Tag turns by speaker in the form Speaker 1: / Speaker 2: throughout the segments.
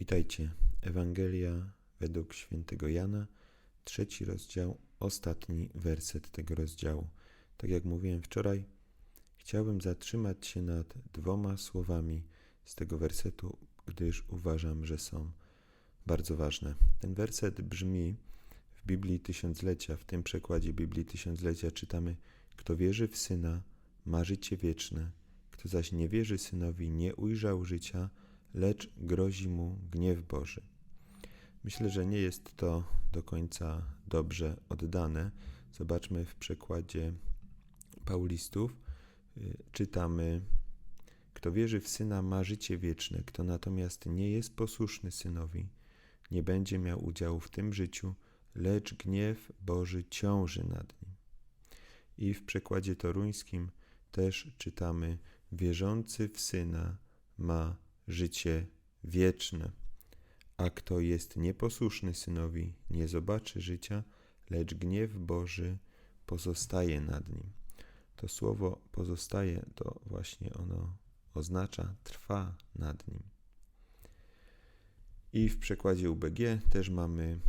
Speaker 1: Witajcie. Ewangelia według świętego Jana, trzeci rozdział, ostatni werset tego rozdziału. Tak jak mówiłem wczoraj, chciałbym zatrzymać się nad dwoma słowami z tego wersetu, gdyż uważam, że są bardzo ważne. Ten werset brzmi w Biblii Tysiąclecia, w tym przekładzie Biblii Tysiąclecia czytamy: Kto wierzy w syna, ma życie wieczne, kto zaś nie wierzy synowi, nie ujrzał życia, lecz grozi mu gniew Boży. Myślę, że nie jest to do końca dobrze oddane. Zobaczmy w przekładzie Paulistów. Y, czytamy: Kto wierzy w syna, ma życie wieczne, kto natomiast nie jest posłuszny synowi, nie będzie miał udziału w tym życiu, lecz gniew Boży ciąży nad nim. I w przekładzie toruńskim też czytamy: Wierzący w syna ma życie wieczne. A kto jest nieposłuszny synowi, nie zobaczy życia, lecz gniew Boży pozostaje nad nim. To słowo pozostaje, to właśnie ono oznacza trwa nad nim. I w przekładzie UBG też mamy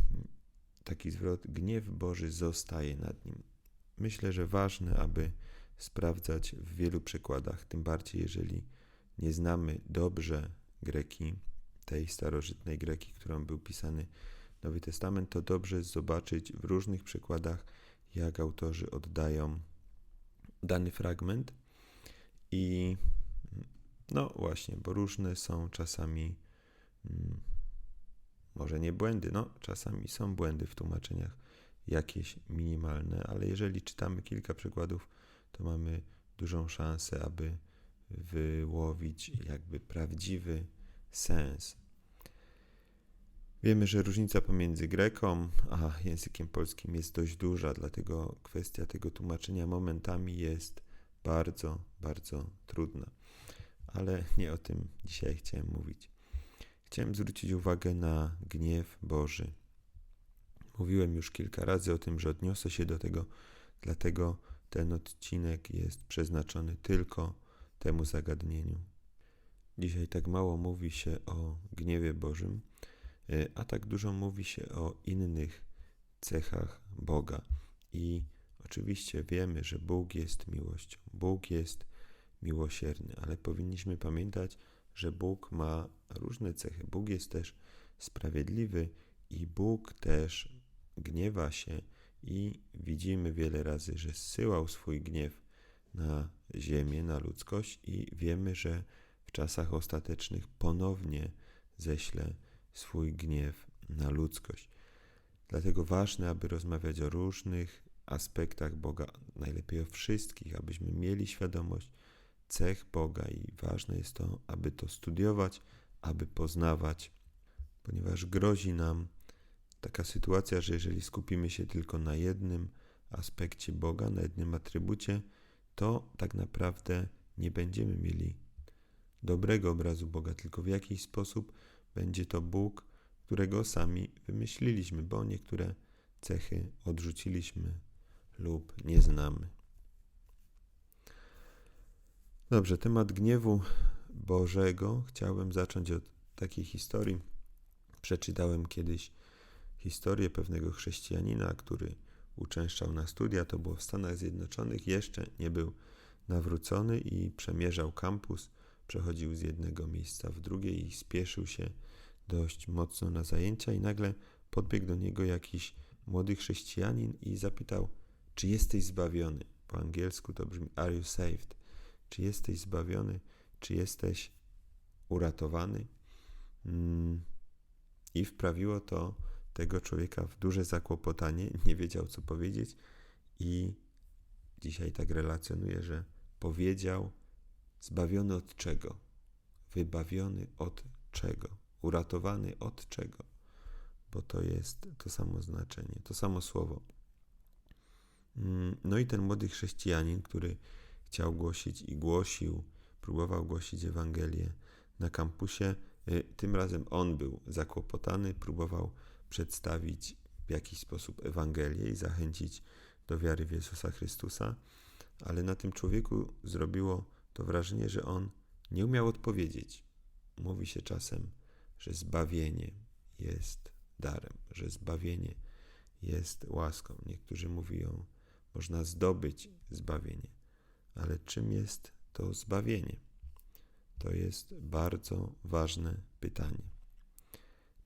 Speaker 1: taki zwrot: gniew Boży zostaje nad nim. Myślę, że ważne, aby sprawdzać w wielu przekładach, tym bardziej jeżeli nie znamy dobrze greki, tej starożytnej greki, którą był pisany Nowy Testament, to dobrze zobaczyć w różnych przykładach, jak autorzy oddają dany fragment. I no właśnie, bo różne są czasami, mm, może nie błędy, no czasami są błędy w tłumaczeniach, jakieś minimalne, ale jeżeli czytamy kilka przykładów, to mamy dużą szansę, aby wyłowić jakby prawdziwy sens. Wiemy, że różnica pomiędzy greką a językiem polskim jest dość duża, dlatego kwestia tego tłumaczenia momentami jest bardzo, bardzo trudna. Ale nie o tym dzisiaj chciałem mówić. Chciałem zwrócić uwagę na gniew Boży. Mówiłem już kilka razy o tym, że odniosę się do tego, dlatego ten odcinek jest przeznaczony tylko temu zagadnieniu. Dzisiaj tak mało mówi się o gniewie Bożym, e, a tak dużo mówi się o innych cechach Boga. I oczywiście wiemy, że Bóg jest miłością, Bóg jest miłosierny, ale powinniśmy pamiętać, że Bóg ma różne cechy. Bóg jest też sprawiedliwy i Bóg też gniewa się i widzimy wiele razy, że zsyłał swój gniew na ziemię, na ludzkość i wiemy, że w czasach ostatecznych ponownie ześle swój gniew na ludzkość. Dlatego ważne, aby rozmawiać o różnych aspektach Boga, najlepiej o wszystkich, abyśmy mieli świadomość cech Boga i ważne jest to, aby to studiować, aby poznawać, ponieważ grozi nam taka sytuacja, że jeżeli skupimy się tylko na jednym aspekcie Boga, na jednym atrybucie, to tak naprawdę nie będziemy mieli dobrego obrazu Boga, tylko w jakiś sposób będzie to Bóg, którego sami wymyśliliśmy, bo niektóre cechy odrzuciliśmy lub nie znamy. Dobrze, temat gniewu Bożego chciałbym zacząć od takiej historii. Przeczytałem kiedyś historię pewnego chrześcijanina, który uczęszczał na studia, to było w Stanach Zjednoczonych, jeszcze nie był nawrócony i przemierzał kampus, przechodził z jednego miejsca w drugie i spieszył się dość mocno na zajęcia i nagle podbiegł do niego jakiś młody chrześcijanin i zapytał, czy jesteś zbawiony? Po angielsku to brzmi are you saved? Czy jesteś zbawiony? Czy jesteś uratowany? Mm. I wprawiło to tego człowieka w duże zakłopotanie, nie wiedział co powiedzieć i dzisiaj tak relacjonuje, że powiedział zbawiony od czego? Wybawiony od czego? Uratowany od czego? Bo to jest to samo znaczenie, to samo słowo. Mm, no i ten młody chrześcijanin, który chciał głosić i głosił, próbował głosić Ewangelię na kampusie, y, tym razem on był zakłopotany, próbował przedstawić w jakiś sposób Ewangelię i zachęcić do wiary w Jezusa Chrystusa, ale na tym człowieku zrobiło to wrażenie, że on nie umiał odpowiedzieć. Mówi się czasem, że zbawienie jest darem, że zbawienie jest łaską. Niektórzy mówią, można zdobyć zbawienie, ale czym jest to zbawienie? To jest bardzo ważne pytanie.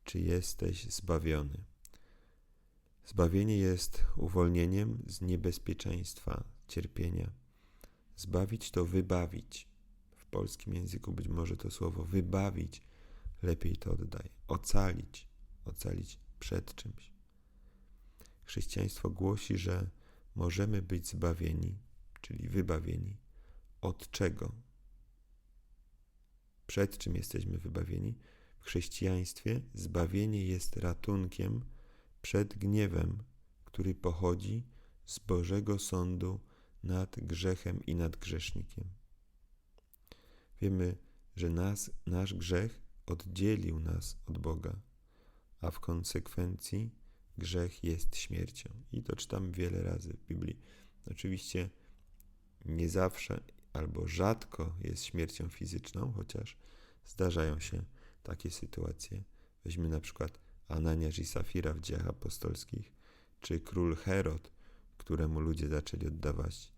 Speaker 1: Czy jesteś zbawiony? Zbawienie jest uwolnieniem z niebezpieczeństwa cierpienia. Zbawić to wybawić. W polskim języku być może to słowo wybawić lepiej to oddaj. Ocalić. Ocalić przed czymś. Chrześcijaństwo głosi, że możemy być zbawieni, czyli wybawieni. Od czego? Przed czym jesteśmy wybawieni? Chrześcijaństwie zbawienie jest ratunkiem przed gniewem, który pochodzi z Bożego Sądu nad grzechem i nad grzesznikiem. Wiemy, że nas, nasz grzech oddzielił nas od Boga, a w konsekwencji grzech jest śmiercią. I to czytamy wiele razy w Biblii. Oczywiście nie zawsze albo rzadko jest śmiercią fizyczną, chociaż zdarzają się takie sytuacje. Weźmy na przykład Ananiasz i Safira w dziejach apostolskich, czy król Herod, któremu ludzie zaczęli oddawać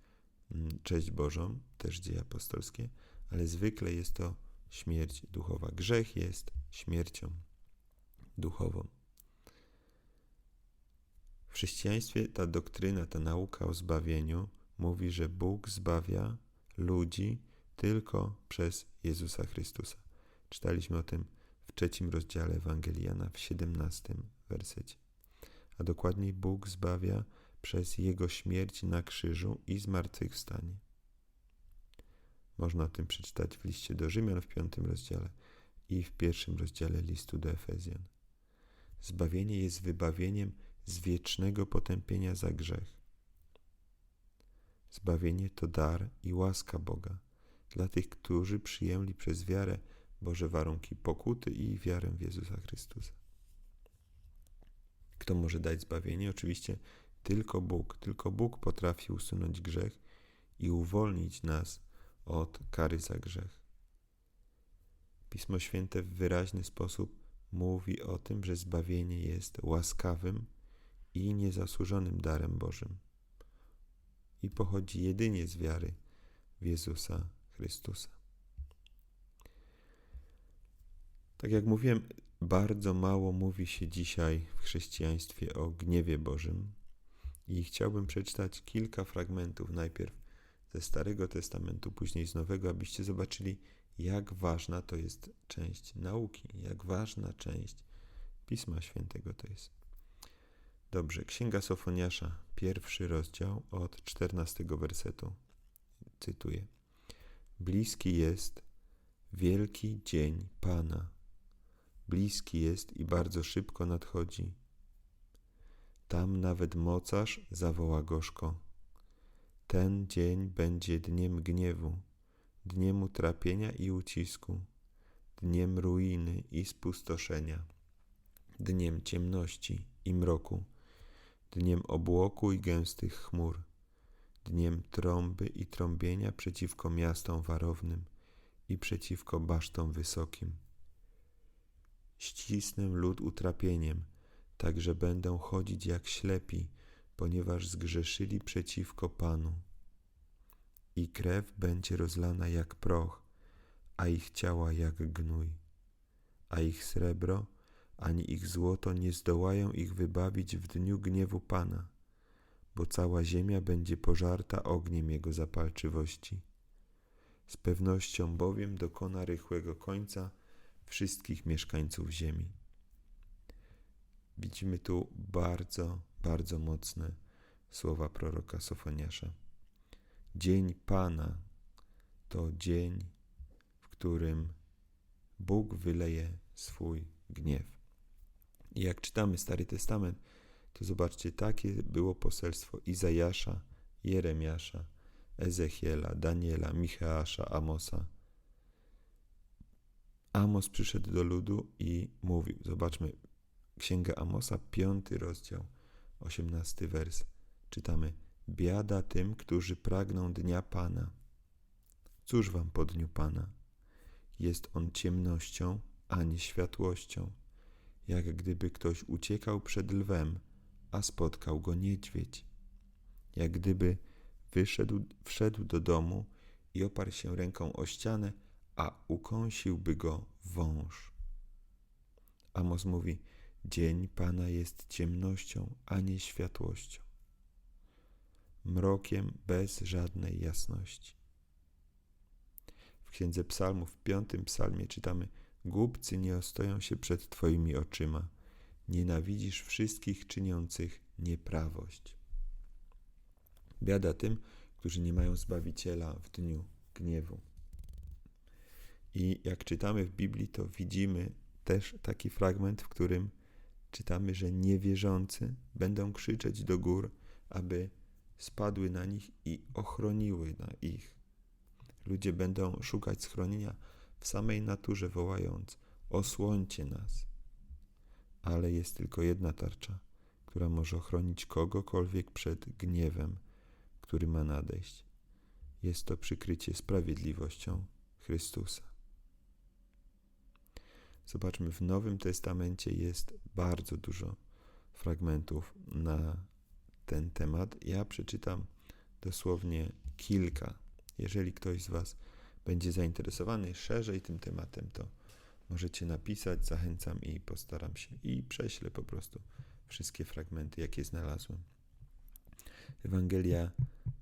Speaker 1: mm, cześć Bożą, też dzieje apostolskie, ale zwykle jest to śmierć duchowa. Grzech jest śmiercią duchową. W chrześcijaństwie ta doktryna, ta nauka o zbawieniu mówi, że Bóg zbawia ludzi tylko przez Jezusa Chrystusa. Czytaliśmy o tym trzecim rozdziale Ewangelii Jana w siedemnastym wersecie. A dokładniej Bóg zbawia przez Jego śmierć na krzyżu i zmartwychwstanie. Można o tym przeczytać w liście do Rzymian w piątym rozdziale i w pierwszym rozdziale listu do Efezjan. Zbawienie jest wybawieniem z wiecznego potępienia za grzech. Zbawienie to dar i łaska Boga dla tych, którzy przyjęli przez wiarę Boże warunki pokuty i wiarę w Jezusa Chrystusa. Kto może dać zbawienie? Oczywiście tylko Bóg. Tylko Bóg potrafi usunąć grzech i uwolnić nas od kary za grzech. Pismo Święte w wyraźny sposób mówi o tym, że zbawienie jest łaskawym i niezasłużonym darem Bożym i pochodzi jedynie z wiary w Jezusa Chrystusa. Tak jak mówiłem, bardzo mało mówi się dzisiaj w chrześcijaństwie o gniewie Bożym i chciałbym przeczytać kilka fragmentów najpierw ze Starego Testamentu, później z Nowego, abyście zobaczyli, jak ważna to jest część nauki, jak ważna część Pisma Świętego to jest. Dobrze, Księga Sofoniasza, pierwszy rozdział od czternastego wersetu. Cytuję. Bliski jest wielki dzień Pana. Bliski jest i bardzo szybko nadchodzi. Tam nawet mocarz zawoła gorzko. Ten dzień będzie dniem gniewu, dniem utrapienia i ucisku, dniem ruiny i spustoszenia, dniem ciemności i mroku, dniem obłoku i gęstych chmur, dniem trąby i trąbienia przeciwko miastom warownym i przeciwko basztom wysokim. Ścisnę lud utrapieniem, tak że będą chodzić jak ślepi, ponieważ zgrzeszyli przeciwko Panu. I krew będzie rozlana jak proch, a ich ciała jak gnój, a ich srebro ani ich złoto nie zdołają ich wybawić w dniu gniewu Pana, bo cała ziemia będzie pożarta ogniem Jego zapalczywości. Z pewnością bowiem dokona rychłego końca wszystkich mieszkańców ziemi. Widzimy tu bardzo bardzo mocne słowa proroka Sofoniasza. Dzień Pana to dzień, w którym Bóg wyleje swój gniew. I jak czytamy Stary Testament, to zobaczcie, takie było poselstwo Izajasza, Jeremiasza, Ezechiela, Daniela, Micheasza, Amosa. Amos przyszedł do ludu i mówił, zobaczmy, Księga Amosa, piąty rozdział, osiemnasty wers, czytamy: Biada tym, którzy pragną dnia Pana. Cóż wam po dniu Pana? Jest on ciemnością a nie światłością, jak gdyby ktoś uciekał przed lwem, a spotkał go niedźwiedź, jak gdyby wyszedł, wszedł do domu i oparł się ręką o ścianę, a ukąsiłby go wąż. Amos mówi: Dzień Pana jest ciemnością, a nie światłością, mrokiem bez żadnej jasności. W Księdze Psalmów, w piątym psalmie czytamy: Głupcy nie ostoją się przed Twoimi oczyma, nienawidzisz wszystkich czyniących nieprawość. Biada tym, którzy nie mają Zbawiciela w dniu gniewu. I jak czytamy w Biblii, to widzimy też taki fragment, w którym czytamy, że niewierzący będą krzyczeć do gór, aby spadły na nich i ochroniły na ich. Ludzie będą szukać schronienia w samej naturze, wołając: Osłońcie nas. Ale jest tylko jedna tarcza, która może ochronić kogokolwiek przed gniewem, który ma nadejść. Jest to przykrycie sprawiedliwością Chrystusa. Zobaczmy, w Nowym Testamencie jest bardzo dużo fragmentów na ten temat. Ja przeczytam dosłownie kilka. Jeżeli ktoś z Was będzie zainteresowany szerzej tym tematem, to możecie napisać, zachęcam i postaram się i prześlę po prostu wszystkie fragmenty, jakie znalazłem. Ewangelia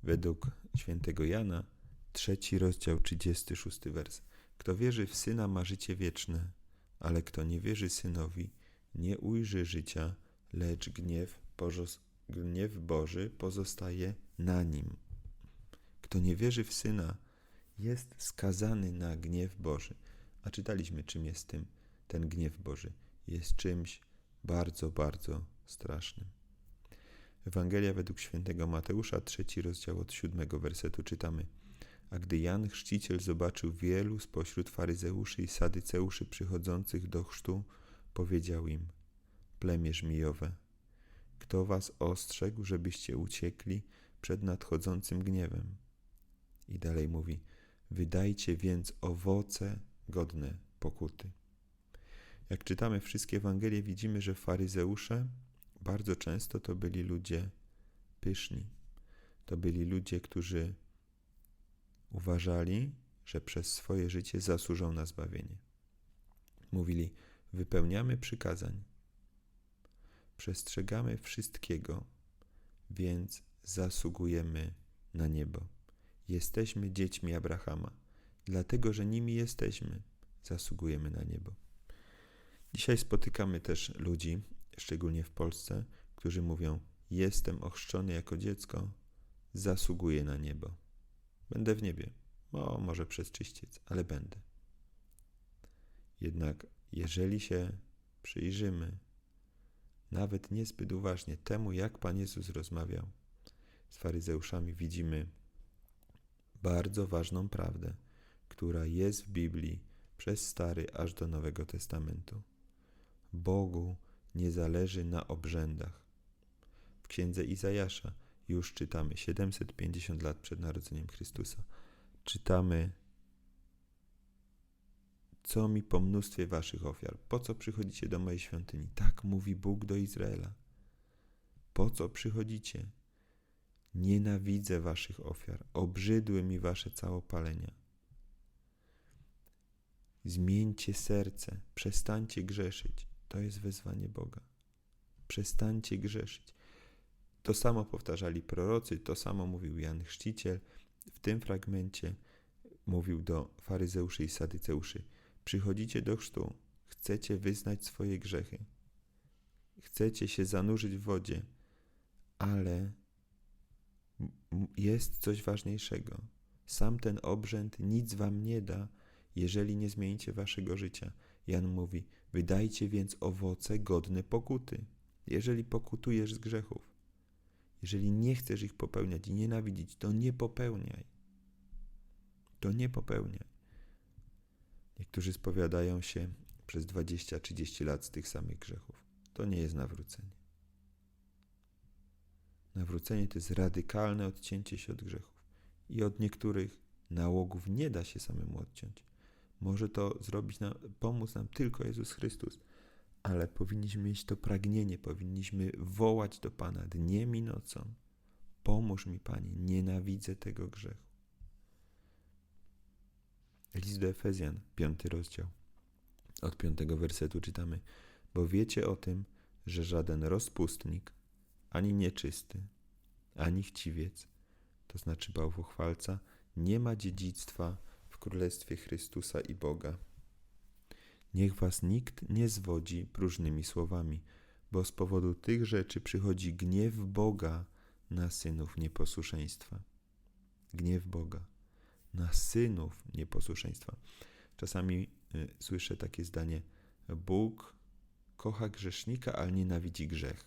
Speaker 1: według świętego Jana, trzeci rozdział, 36 wers. Kto wierzy w Syna ma życie wieczne, ale kto nie wierzy Synowi, nie ujrzy życia, lecz gniew, gniew Boży pozostaje na nim. Kto nie wierzy w Syna, jest skazany na gniew Boży. A czytaliśmy, czym jest tym ten gniew Boży. Jest czymś bardzo, bardzo strasznym. Ewangelia według świętego Mateusza, trzeci rozdział od siódmego wersetu czytamy. A gdy Jan Chrzciciel zobaczył wielu spośród faryzeuszy i sadyceuszy przychodzących do chrztu, powiedział im, plemię żmijowe, kto was ostrzegł, żebyście uciekli przed nadchodzącym gniewem? I dalej mówi, wydajcie więc owoce godne pokuty. Jak czytamy wszystkie Ewangelie, widzimy, że faryzeusze bardzo często to byli ludzie pyszni. To byli ludzie, którzy uważali, że przez swoje życie zasłużą na zbawienie. Mówili: Wypełniamy przykazań, przestrzegamy wszystkiego, więc zasługujemy na niebo. Jesteśmy dziećmi Abrahama, dlatego że nimi jesteśmy, zasługujemy na niebo. Dzisiaj spotykamy też ludzi, szczególnie w Polsce, którzy mówią: Jestem ochrzczony jako dziecko, zasługuję na niebo. Będę w niebie. O, może przez czyściec, ale będę. Jednak jeżeli się przyjrzymy, nawet niezbyt uważnie temu, jak Pan Jezus rozmawiał z faryzeuszami, widzimy bardzo ważną prawdę, która jest w Biblii przez Stary aż do Nowego Testamentu. Bogu nie zależy na obrzędach. W księdze Izajasza już czytamy 750 lat przed narodzeniem Chrystusa. Czytamy co mi po mnóstwie waszych ofiar? Po co przychodzicie do mojej świątyni? Tak mówi Bóg do Izraela. Po co przychodzicie? Nienawidzę waszych ofiar, obrzydły mi wasze całopalenia. Zmieńcie serce, przestańcie grzeszyć. To jest wezwanie Boga. Przestańcie grzeszyć. To samo powtarzali prorocy, to samo mówił Jan Chrzciciel. W tym fragmencie mówił do faryzeuszy i sadyceuszy: Przychodzicie do chrztu, chcecie wyznać swoje grzechy, chcecie się zanurzyć w wodzie, ale jest coś ważniejszego. Sam ten obrzęd nic wam nie da, jeżeli nie zmienicie waszego życia. Jan mówi: Wydajcie więc owoce godne pokuty, jeżeli pokutujesz z grzechów. Jeżeli nie chcesz ich popełniać i nienawidzić, to nie popełniaj. To nie popełniaj. Niektórzy spowiadają się przez 20-30 lat z tych samych grzechów. To nie jest nawrócenie. Nawrócenie to jest radykalne odcięcie się od grzechów. I od niektórych nałogów nie da się samemu odciąć. Może to zrobić nam, pomóc nam tylko Jezus Chrystus, ale powinniśmy mieć to pragnienie, powinniśmy wołać do Pana dniem i nocą. Pomóż mi, Panie, nienawidzę tego grzechu. List do Efezjan, piąty rozdział. Od piątego wersetu czytamy: Bo wiecie o tym, że żaden rozpustnik, ani nieczysty, ani chciwiec, to znaczy bałwochwalca, nie ma dziedzictwa w Królestwie Chrystusa i Boga. Niech was nikt nie zwodzi próżnymi słowami, bo z powodu tych rzeczy przychodzi gniew Boga na synów nieposłuszeństwa. Gniew Boga na synów nieposłuszeństwa. Czasami y, słyszę takie zdanie: Bóg kocha grzesznika, ale nienawidzi grzech.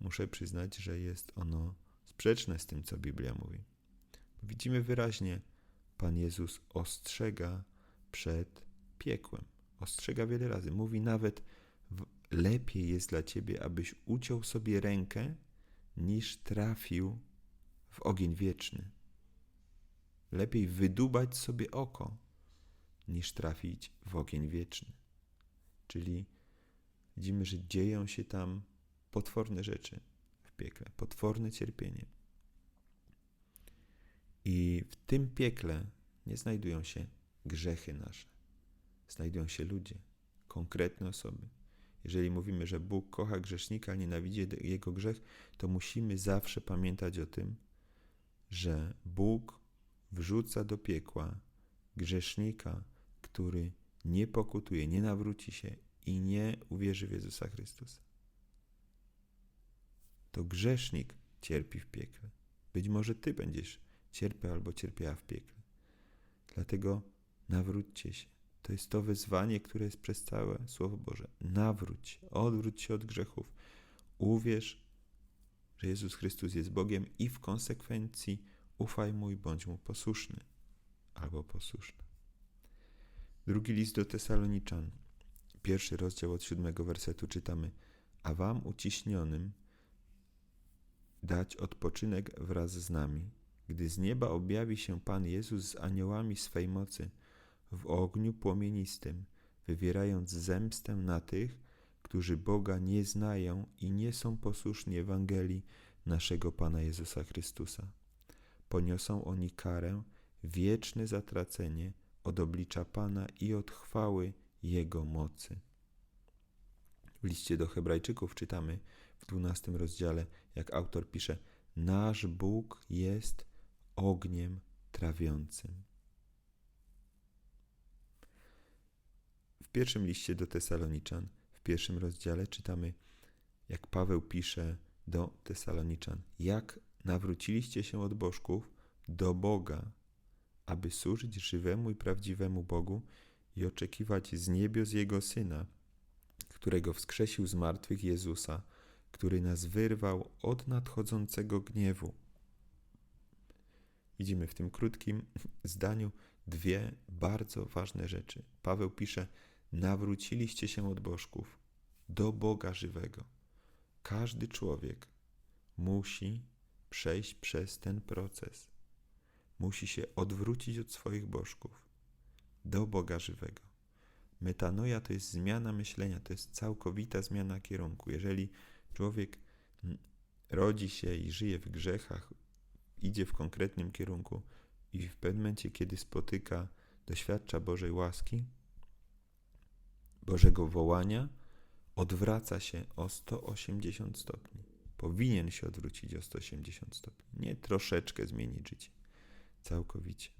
Speaker 1: Muszę przyznać, że jest ono sprzeczne z tym, co Biblia mówi. Widzimy wyraźnie, Pan Jezus ostrzega przed piekłem. Ostrzega wiele razy. Mówi nawet, lepiej jest dla ciebie, abyś uciął sobie rękę, niż trafił w ogień wieczny. Lepiej wydubać sobie oko, niż trafić w ogień wieczny. Czyli widzimy, że dzieją się tam potworne rzeczy w piekle, potworne cierpienie. I w tym piekle nie znajdują się grzechy nasze. Znajdują się ludzie, konkretne osoby. Jeżeli mówimy, że Bóg kocha grzesznika, nienawidzi jego grzech, to musimy zawsze pamiętać o tym, że Bóg wrzuca do piekła grzesznika, który nie pokutuje, nie nawróci się i nie uwierzy w Jezusa Chrystusa. To grzesznik cierpi w piekle. Być może ty będziesz cierpiał albo cierpiała w piekle. Dlatego nawróćcie się. To jest to wyzwanie, które jest przez całe Słowo Boże. Nawróć, odwróć się od grzechów. Uwierz, że Jezus Chrystus jest Bogiem i w konsekwencji ufaj mu i bądź mu posłuszny albo posłuszny. Drugi list do Tesaloniczan, pierwszy rozdział od siódmego wersetu czytamy: A wam uciśnionym dać odpoczynek wraz z nami, gdy z nieba objawi się Pan Jezus z aniołami swej mocy w ogniu płomienistym, wywierając zemstę na tych, którzy Boga nie znają i nie są posłuszni Ewangelii naszego Pana Jezusa Chrystusa. Poniosą oni karę, wieczne zatracenie od oblicza Pana i od chwały Jego mocy. W liście do Hebrajczyków czytamy w dwunastym rozdziale, jak autor pisze: Nasz Bóg jest ogniem trawiącym. Pierwszym liście do Tesaloniczan, w pierwszym rozdziale czytamy, jak Paweł pisze do Tesaloniczan: Jak nawróciliście się od bożków do Boga, aby służyć żywemu i prawdziwemu Bogu i oczekiwać z niebios Jego Syna, którego wskrzesił z martwych Jezusa, który nas wyrwał od nadchodzącego gniewu. Widzimy w tym krótkim zdaniu dwie bardzo ważne rzeczy. Paweł pisze: Nawróciliście się od bożków do Boga żywego. Każdy człowiek musi przejść przez ten proces. Musi się odwrócić od swoich bożków do Boga żywego. Metanoja to jest zmiana myślenia, to jest całkowita zmiana kierunku. Jeżeli człowiek rodzi się i żyje w grzechach, idzie w konkretnym kierunku i w pewnym momencie, kiedy spotyka, doświadcza Bożej łaski, Bożego wołania, odwraca się o 180 stopni. Powinien się odwrócić o 180 stopni. Nie troszeczkę zmienić życie. Całkowicie.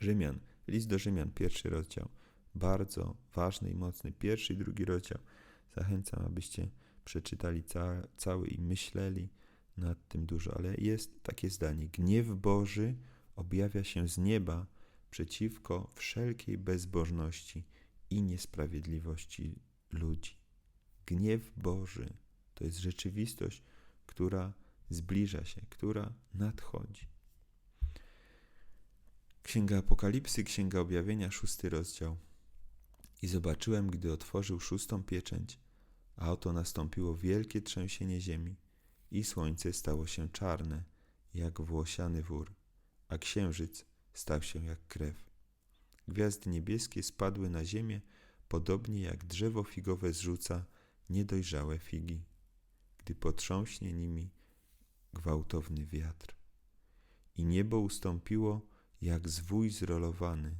Speaker 1: Rzymian, list do Rzymian, pierwszy rozdział. Bardzo ważny i mocny. Pierwszy i drugi rozdział. Zachęcam, abyście przeczytali ca cały i myśleli nad tym dużo, ale jest takie zdanie: Gniew Boży objawia się z nieba przeciwko wszelkiej bezbożności i niesprawiedliwości ludzi. Gniew Boży to jest rzeczywistość, która zbliża się, która nadchodzi. Księga Apokalipsy, Księga Objawienia, szósty rozdział. I zobaczyłem, gdy otworzył szóstą pieczęć, a oto nastąpiło wielkie trzęsienie ziemi i słońce stało się czarne, jak włosiany wór, a księżyc stał się jak krew. Gwiazdy niebieskie spadły na ziemię, podobnie jak drzewo figowe zrzuca niedojrzałe figi, gdy potrząśnie nimi gwałtowny wiatr. I niebo ustąpiło jak zwój zrolowany,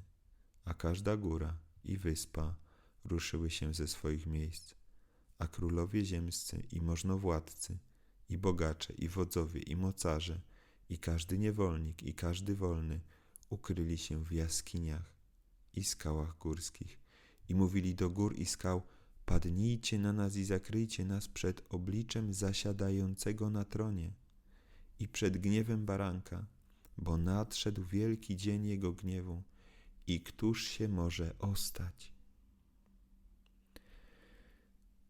Speaker 1: a każda góra i wyspa ruszyły się ze swoich miejsc, a królowie ziemscy i możnowładcy, i bogacze, i wodzowie, i mocarze, i każdy niewolnik, i każdy wolny ukryli się w jaskiniach i skałach górskich i mówili do gór i skał, padnijcie na nas i zakryjcie nas przed obliczem zasiadającego na tronie i przed gniewem baranka, bo nadszedł wielki dzień jego gniewu i któż się może ostać?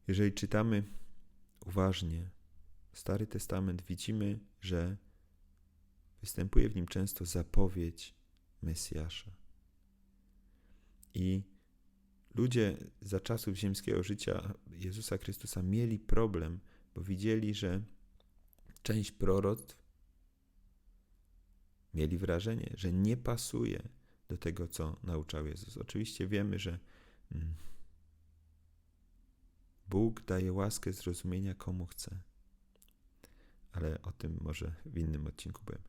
Speaker 1: Jeżeli czytamy uważnie Stary Testament, widzimy, że występuje w nim często zapowiedź Mesjasza. I ludzie za czasów ziemskiego życia Jezusa Chrystusa mieli problem, bo widzieli, że część proroctw mieli wrażenie, że nie pasuje do tego, co nauczał Jezus. Oczywiście wiemy, że mm, Bóg daje łaskę zrozumienia komu chce, ale o tym może w innym odcinku powiem.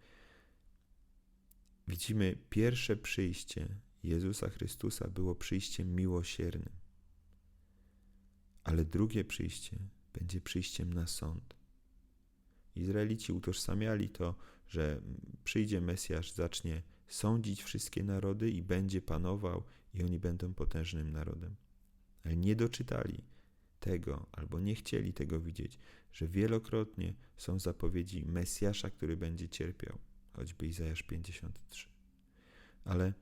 Speaker 1: Widzimy pierwsze przyjście Jezusa Chrystusa było przyjściem miłosiernym, ale drugie przyjście będzie przyjściem na sąd. Izraelici utożsamiali to, że przyjdzie Mesjasz, zacznie sądzić wszystkie narody i będzie panował, i oni będą potężnym narodem. Ale nie doczytali tego, albo nie chcieli tego widzieć, że wielokrotnie są zapowiedzi Mesjasza, który będzie cierpiał, choćby Izajasz 53. Ale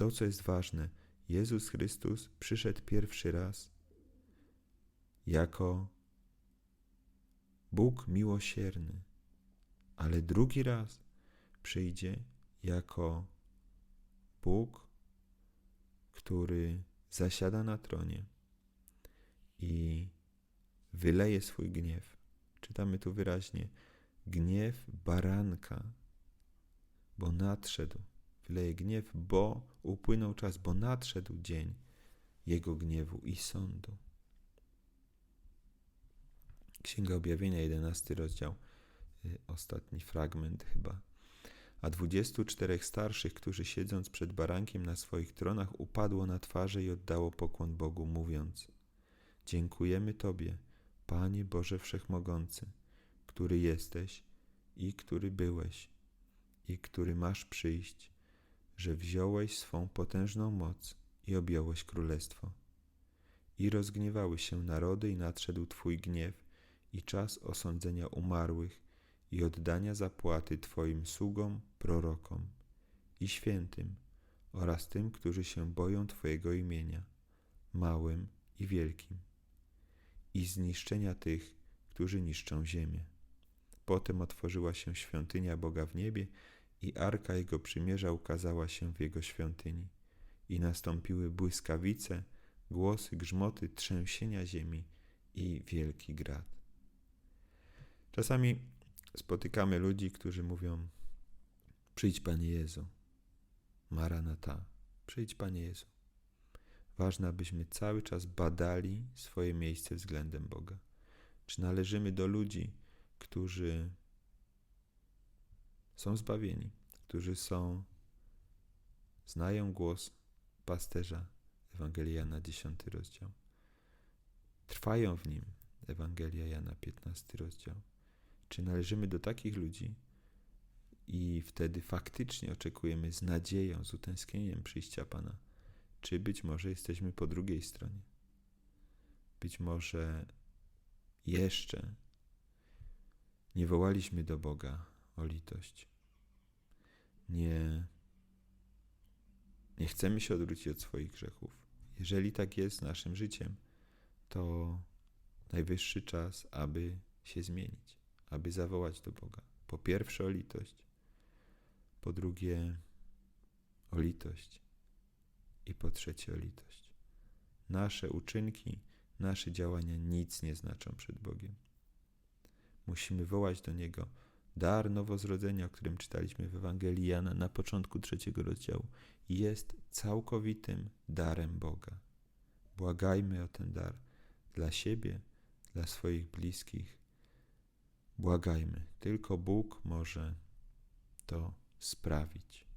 Speaker 1: to, co jest ważne, Jezus Chrystus przyszedł pierwszy raz jako Bóg miłosierny, ale drugi raz przyjdzie jako Bóg, który zasiada na tronie i wyleje swój gniew. Czytamy tu wyraźnie: gniew baranka, bo nadszedł wyleje gniew, bo upłynął czas, bo nadszedł dzień jego gniewu i sądu. Księga Objawienia, 11 rozdział, y, ostatni fragment chyba. A dwudziestu czterech starszych, którzy siedząc przed barankiem na swoich tronach, upadło na twarze i oddało pokłon Bogu, mówiąc: Dziękujemy Tobie, Panie Boże Wszechmogący, który jesteś i który byłeś i który masz przyjść że wziąłeś swą potężną moc i objąłeś królestwo. I rozgniewały się narody i nadszedł Twój gniew i czas osądzenia umarłych i oddania zapłaty Twoim sługom, prorokom i świętym oraz tym, którzy się boją Twojego imienia, małym i wielkim, i zniszczenia tych, którzy niszczą ziemię. Potem otworzyła się świątynia Boga w niebie i arka Jego przymierza ukazała się w Jego świątyni. I nastąpiły błyskawice, głosy, grzmoty, trzęsienia ziemi i wielki grad. Czasami spotykamy ludzi, którzy mówią: Przyjdź, Panie Jezu. Maranata, przyjdź, Panie Jezu. Ważne, abyśmy cały czas badali swoje miejsce względem Boga. Czy należymy do ludzi, którzy są zbawieni, którzy są, znają głos pasterza Ewangelia Jana 10 rozdział. Trwają w nim Ewangelia Jana 15 rozdział. Czy należymy do takich ludzi i wtedy faktycznie oczekujemy z nadzieją, z utęsknieniem przyjścia Pana? Czy być może jesteśmy po drugiej stronie? Być może jeszcze nie wołaliśmy do Boga o litość nie, nie chcemy się odwrócić od swoich grzechów. Jeżeli tak jest z naszym życiem, to najwyższy czas, aby się zmienić, aby zawołać do Boga. Po pierwsze o litość, po drugie o litość i po trzecie o litość. Nasze uczynki, nasze działania nic nie znaczą przed Bogiem. Musimy wołać do Niego dar nowozrodzenia, o którym czytaliśmy w Ewangelii Jana na początku trzeciego rozdziału, jest całkowitym darem Boga. Błagajmy o ten dar dla siebie, dla swoich bliskich. Błagajmy, tylko Bóg może to sprawić.